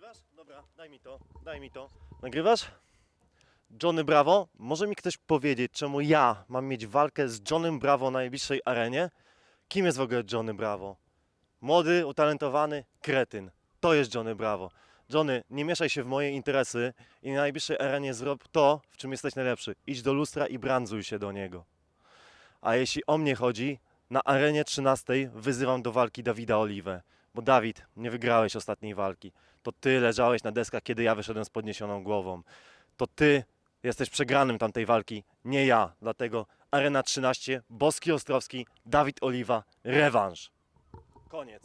Nagrywasz? Dobra, daj mi to, daj mi to. Nagrywasz? Johnny Bravo? Może mi ktoś powiedzieć, czemu ja mam mieć walkę z Johnem Bravo na najbliższej arenie? Kim jest w ogóle Johnny Bravo? Młody, utalentowany kretyn. To jest Johnny Bravo. Johnny, nie mieszaj się w moje interesy i na najbliższej arenie zrób to, w czym jesteś najlepszy. Idź do lustra i branzuj się do niego. A jeśli o mnie chodzi, na arenie 13 wyzywam do walki Dawida Oliwę. Bo Dawid, nie wygrałeś ostatniej walki. To ty leżałeś na deskach, kiedy ja wyszedłem z podniesioną głową. To ty jesteś przegranym tamtej walki, nie ja. Dlatego Arena 13, Boski Ostrowski, Dawid Oliwa, rewanż. Koniec.